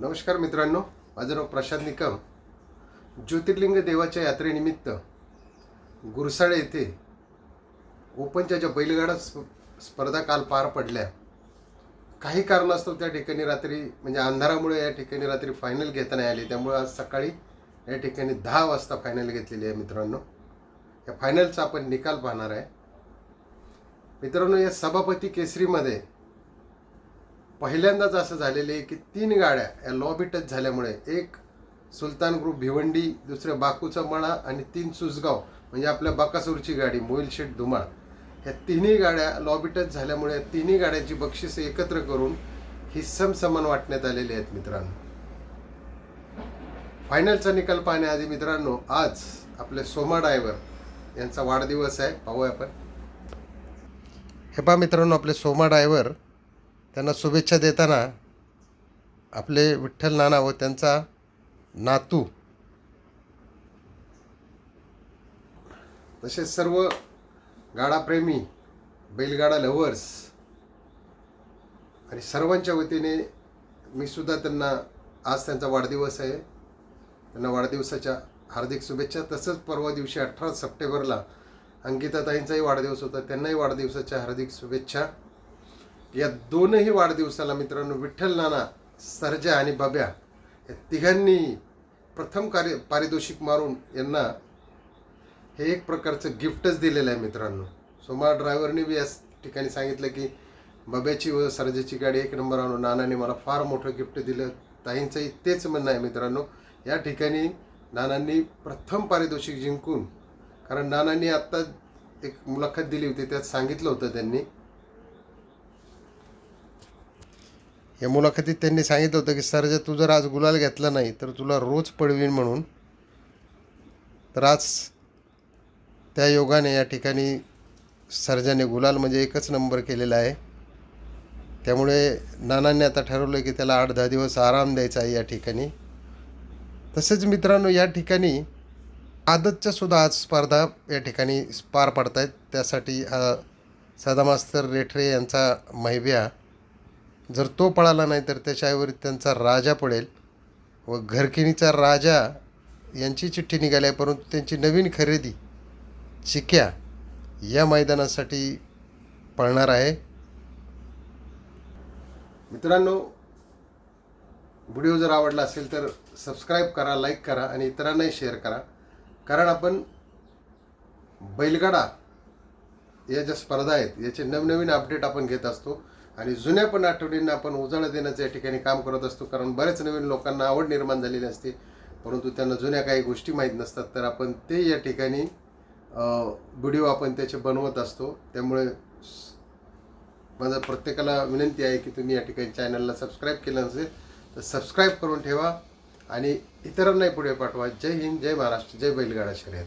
नमस्कार मित्रांनो माझं नाव प्रशांत निकम. ज्योतिर्लिंग देवाच्या यात्रेनिमित्त गुरसाळे येथे ओपनच्या ज्या बैलगाडा स्प- स्पर्धा काल पार पडल्या. काही कारणास्तव त्या ठिकाणी रात्री म्हणजे अंधारामुळे या ठिकाणी रात्री फायनल घेता नाही आली. त्यामुळे आज सकाळी या ठिकाणी दहा वाजता फायनल घेतलेली आहे मित्रांनो. या फायनलचा आपण निकाल पाहणार आहे. मित्रांनो या सभापती केसरीमध्ये पहिल्यांदाच असं झालेलं आहे की तीन गाड्या या लॉबी टच झाल्यामुळे एक सुलतान ग्रुप भिवंडी दुसऱ्या बाकूचा मळा आणि तीन सुसगाव म्हणजे आपल्या बाकासूरची गाडी मोईलशेट धुमाळ. ह्या तिन्ही गाड्या लॉबी टच झाल्यामुळे तिन्ही गाड्यांची बक्षीस एकत्र करून ही समसमान वाटण्यात आलेली आहेत मित्रांनो. फायनलचा निकाल पाहण्याआधी मित्रांनो आज आपले सोमा ड्रायव्हर यांचा वाढदिवस आहे. पाहूया आपण. हे पहा मित्रांनो आपले सोमा ड्रायव्हर त्यांना शुभेच्छा देताना आपले विठ्ठल नाना व त्यांचा नातू तसेच सर्व गाडाप्रेमी बैलगाडा लव्हर्स आणि सर्वांच्या वतीने मी सुद्धा त्यांना आज त्यांचा वाढदिवस आहे. त्यांना वाढदिवसाच्या हार्दिक शुभेच्छा. तसंच परवा दिवशी अठरा सप्टेंबरला अंकिताताईंचाही वाढदिवस होता. त्यांनाही वाढदिवसाच्या हार्दिक शुभेच्छा. या दोनही वाढदिवसाला मित्रांनो विठ्ठल नाना सर्जा आणि बब्या या तिघांनी प्रथम कार्य पारितोषिक मारून यांना हे एक प्रकारचं गिफ्टच दिलेलं आहे मित्रांनो. सोमा ड्रायव्हरने बी या ठिकाणी सांगितलं की बब्याची व सर्जाची गाडी एक नंबर आणून नानाने मला फार मोठं गिफ्ट दिलं. ताईंचंही तेच म्हणणं आहे मित्रांनो. या ठिकाणी नानांनी प्रथम पारितोषिक जिंकून कारण नानांनी आत्ता एक मुलाखत दिली होती त्यात सांगितलं होतं त्यांनी या मुलाखतीत त्यांनी सांगितलं होतं की सर जर तू जर आज गुलाल घेतला नाही तर तुला रोज पडवीन म्हणून. तर आज त्या योगाने या ठिकाणी सर्जाने गुलाल म्हणजे एकच नंबर केलेला आहे. त्यामुळे नानांनी आता ठरवलं की त्याला आठ दहा दिवस आराम द्यायचा आहे या ठिकाणी. तसेच मित्रांनो या ठिकाणी आदतच्या सुद्धा आज स्पर्धा या ठिकाणी पार पाडत आहेत त्यासाठी हा सदामास्तर रेठरे यांचा महिव्या जर तो पळाला नाही तर त्याच्याऐवरी त्यांचा राजा पडेल व घरकिणीचा राजा यांची चिठ्ठी निघाली आहे परंतु त्यांची नवीन खरेदी चिक्या या मैदानासाठी पळणार आहे. मित्रांनो व्हिडिओ जर आवडला असेल तर सबस्क्राईब करा लाईक करा आणि इतरांनाही शेअर करा. कारण आपण बैलगाडा या ज्या स्पर्धा आहेत याचे नवनवीन अपडेट आपण घेत असतो. आणि जुन्या पण आठवणींना आपण उजाळा देण्याचं या ठिकाणी काम करत असतो. कारण बरेच नवीन लोकांना आवड निर्माण झालेली असते. परंतु त्यांना जुन्या काही गोष्टी माहीत नसतात. तर आपण ते या ठिकाणी व्हिडिओ आपण त्याचे बनवत असतो. त्यामुळे स- प्रत्येकाला विनंती आहे की तुम्ही या ठिकाणी चॅनलला सबस्क्राईब केलं नसेल तर सबस्क्राईब करून ठेवा आणि इतरांनाही पुढे पाठवा. जय हिंद जय महाराष्ट्र जय बैलगाडा शर्यत.